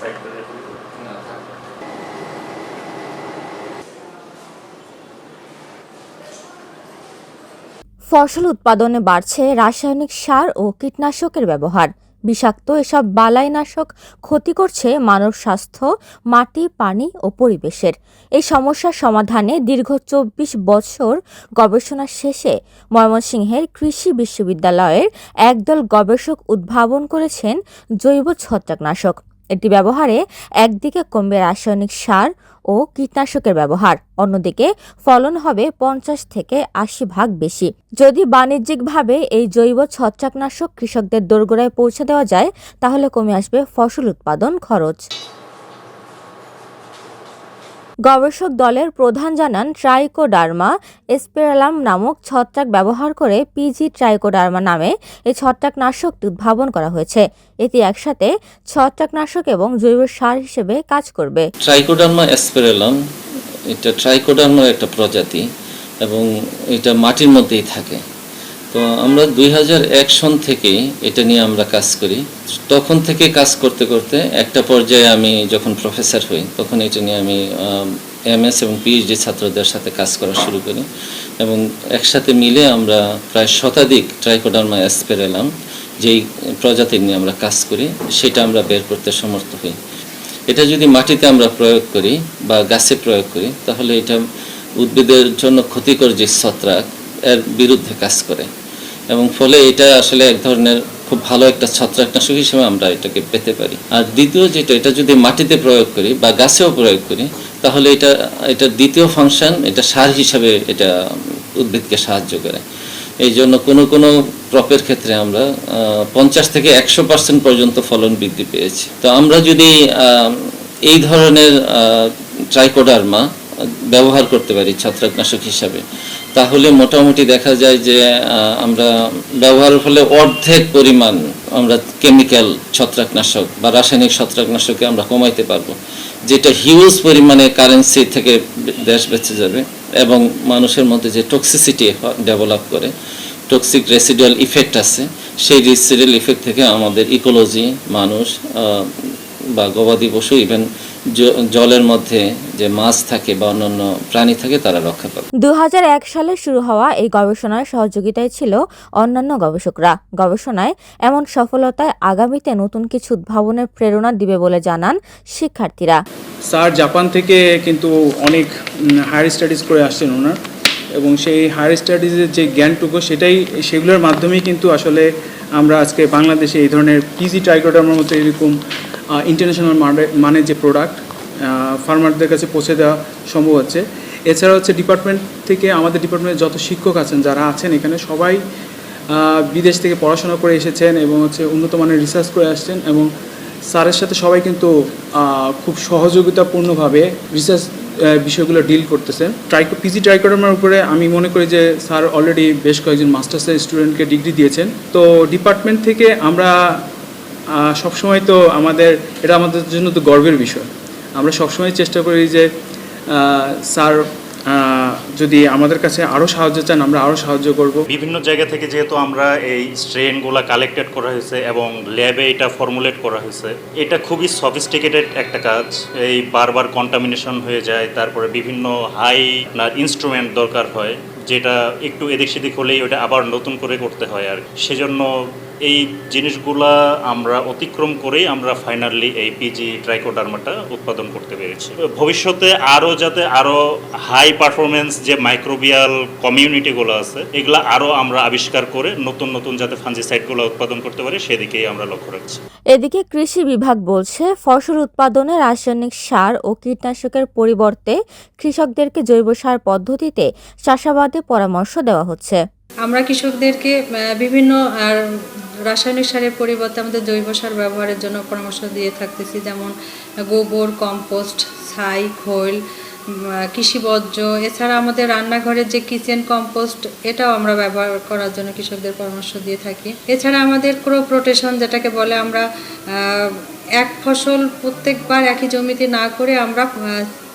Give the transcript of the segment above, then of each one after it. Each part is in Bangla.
ফসল উৎপাদনে বাড়ছে রাসায়নিক সার ও কীটনাশকের ব্যবহার। বিষাক্ত এসব বালাইনাশক ক্ষতি করছে মানব স্বাস্থ্য, মাটি, পানি ও পরিবেশের। এই সমস্যার সমাধানে দীর্ঘ চব্বিশ বছর গবেষণা শেষে ময়মনসিংহের কৃষি বিশ্ববিদ্যালয়ের একদল গবেষক উদ্ভাবন করেছেন জৈব ছত্রাকনাশক। এটি ব্যবহারে একদিকে কমবে রাসায়নিক সার ও কীটনাশকের ব্যবহার, অন্যদিকে ফলন হবে পঞ্চাশ থেকে আশি ভাগ বেশি। যদি বাণিজ্যিকভাবে এই জৈব ছত্রাকনাশক কৃষকদের দোরগোড়ায় পৌঁছে দেওয়া যায়, তাহলে কমে আসবে ফসল উৎপাদন খরচ। গবেষক দলের প্রধান জানান, ট্রাইকোডার্মা এসপেরালাম নামক ছত্রাক ব্যবহার করে পিজি ট্রাইকোডার্মা নামে এই ছত্রাকনাশকটি উদ্ভাবন করা হয়েছে। এটি একসাথে ছত্রাকনাশক এবং জৈব সার হিসেবে কাজ করবে। ট্রাইকোডার্মা অ্যাসপেরেলাম এটা ট্রাইকোডার্মার একটা প্রজাতি এবং এটা মাটির মধ্যেই থাকে। তো আমরা দুই হাজার এক সন থেকে এটা নিয়ে আমরা কাজ করি। তখন থেকে কাজ করতে করতে একটা পর্যায়ে আমি যখন প্রফেসর হই, তখন এটা নিয়ে আমি এমএস এবং পিএইচডি ছাত্রদের সাথে কাজ করা শুরু করি এবং একসাথে মিলে আমরা প্রায় শতাধিক ট্রাইকোডার্মা অ্যাসপেরেলাম যেই প্রজাতি নিয়ে আমরা কাজ করি, সেটা আমরা বের করতে সমর্থ হই। এটা যদি মাটিতে আমরা প্রয়োগ করি বা গাছে প্রয়োগ করি, তাহলে এটা উদ্ভিদের জন্য ক্ষতিকর যে ছত্রাক, এর বিরুদ্ধে কাজ করে। এবং ফলে এটা আসলে এক ধরনের খুব ভালো একটা ছত্রাকনাশক হিসেবে আমরা এটাকে পেতে পারি। আর দ্বিতীয় যেটা, এটা যদি মাটিতে প্রয়োগ করি বা গাছেও প্রয়োগ করি, তাহলে এটা এটা দ্বিতীয় ফাংশন, এটা সার হিসাবে এটা উদ্ভিদকে সাহায্য করে। এই জন্য কোনো কোনো ক্রপের ক্ষেত্রে আমরা পঞ্চাশ থেকে একশো পার্সেন্ট পর্যন্ত ফলন বৃদ্ধি পেয়েছি। তো আমরা যদি এই ধরনের ট্রাইকোডার্মা ব্যবহার করতে পারি ছত্রাকনাশক হিসাবে তাহলে মোটামুটি দেখা যায় যে আমরা ব্যবহারের ফলে অর্ধেক পরিমাণ আমরা কেমিক্যাল ছত্রাকনাশক বা রাসায়নিক ছত্রাকনাশকে আমরা কমাইতে পারব, যেটা হিউজ পরিমাণে কারেন্সি থেকে দেশ বেঁচে যাবে এবং মানুষের মধ্যে যে টক্সিসিটি ডেভেলপ করে টক্সিক রেসিডুয়াল ইফেক্ট আছে, সেই রেসিডুয়াল ইফেক্ট থেকে আমাদের ইকোলজি মানুষ বা গবাদি পশু ইভেন জলের মধ্যে যে মাছ থাকে বা অন্যান্য প্রাণী থাকে তারা রক্ষা পাবে। দু সালে শুরু হওয়া এই গবেষণার সহযোগিতায় ছিল অন্যান্য গবেষকরা। গবেষণায় এমন সফলতায় আগামীতে নতুন কিছু উদ্ভাবনের প্রেরণা দিবে বলে জানান শিক্ষার্থীরা। স্যার জাপান থেকে কিন্তু অনেক হায়ার স্টাডিজ করে আসছেন ওনার। এবং সেই হায়ার স্টাডিজের যে জ্ঞানটুকু সেটাই, সেগুলোর মাধ্যমেই কিন্তু আসলে আমরা আজকে বাংলাদেশে এই ধরনের পিজি ট্রাইকোডার্মার মতো এরকম ইন্টারন্যাশনাল মানের যে প্রোডাক্ট ফার্মারদের কাছে পৌঁছে দেওয়া সম্ভব হচ্ছে। এছাড়া হচ্ছে ডিপার্টমেন্ট থেকে আমাদের ডিপার্টমেন্টের যত শিক্ষক আছেন, যারা আছেন এখানে, সবাই বিদেশ থেকে পড়াশোনা করে এসেছেন এবং হচ্ছে উন্নত মানের রিসার্চ করে আসছেন এবং স্যারের সাথে সবাই কিন্তু খুব সহযোগিতাপূর্ণভাবে রিসার্চ বিষয়গুলো ডিল করতেছে। ট্রাইকো পিজি ট্রাইকোডার্মার উপরে আমি মনে করি যে স্যার অলরেডি বেশ কয়েকজন মাস্টার্সের স্টুডেন্টকে ডিগ্রি দিয়েছেন। তো ডিপার্টমেন্ট থেকে আমরা সবসময় তো আমাদের, এটা আমাদের জন্য তো গর্বের বিষয়। আমরা সবসময় চেষ্টা করি যে স্যার যদি আমাদের কাছে আরও সাহায্য চান, আমরা আরও সাহায্য করব। বিভিন্ন জায়গা থেকে যেহেতু আমরা এই স্ট্রেনগুলো কালেক্টেড করা হয়েছে এবং ল্যাবে এটা ফর্মুলেট করা হয়েছে, এটা খুবই সফিস্টিকেটেড একটা কাজ। এই বারবার কন্টামিনেশন হয়ে যায়, তারপরে বিভিন্ন হাই আপনার ইনস্ট্রুমেন্ট দরকার হয়, যেটা একটু এদিক সেদিক হলেই ওটা আবার নতুন করে করতে হয় আর সেজন্য এই জিনিসগুলা আমরা অতিক্রম করেই আমরা ফাইনালি এই পিজি ট্রাইকোডার্মাটা উৎপাদন করতে পেরেছি। ভবিষ্যতে আরও যাতে আরও হাই পারফরমেন্স যে মাইক্রোবিয়াল কমিউনিটিগুলো আছে, এগুলো আরও আমরা আবিষ্কার করে নতুন নতুন যাতে ফাঞ্জিসাইডগুলো উৎপাদন করতে পারি, সেদিকেই আমরা লক্ষ্য রাখছি। এদিকে কৃষি বিভাগ বলছে, ফসল উৎপাদনে রাসায়নিক সার ও কীটনাশকের পরিবর্তে কৃষকদেরকে জৈব সার পদ্ধতিতে চাষাবাদে পরামর্শ দেওয়া হচ্ছে। আমরা কৃষকদেরকে বিভিন্ন রাসায়নিক সারের পরিবর্তে আমাদের জৈব সার ব্যবহারের জন্য পরামর্শ দিয়ে থাকতেছি, যেমন গোবর, কম্পোস্ট, ছাই, খৈল কৃষি বর্জ্য এছাড়া আমাদের রান্নাঘরের যে কিচেন কম্পোস্ট, এটাও আমরা ব্যবহার করার জন্য কৃষকদের পরামর্শ দিয়ে থাকি। এছাড়া আমাদের ক্রপ রোটেশন যেটাকে বলে, আমরা এক ফসল প্রত্যেকবার একই জমিতে না করে আমরা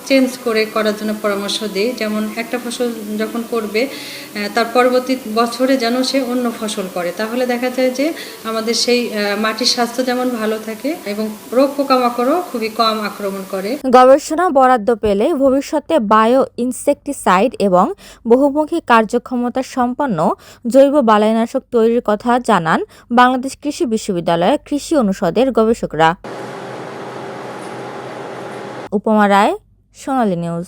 চেঞ্জ করে করার জন্য পরামর্শ দিই যেমন একটা ফসল যখন করবে তার পরবর্তী বছরে যেন সে অন্য ফসল করে। তাহলে দেখা যায় যে আমাদের সেই মাটির স্বাস্থ্য যেমন ভালো থাকে এবং রোগ পোকামাকড়ও খুবই কম আক্রমণ করে। গবেষণা বরাদ্দ পেলে ভবিষ্যতে বায়ো ইনসেকটিসাইড এবং বহুমুখী কার্যক্ষমতা সম্পন্ন জৈব বালাইনাশক তৈরির কথা জানান বাংলাদেশ কৃষি বিশ্ববিদ্যালয়ের কৃষি অনুষদের গবেষকরা। উপমা রায় সোনালী নিউজ।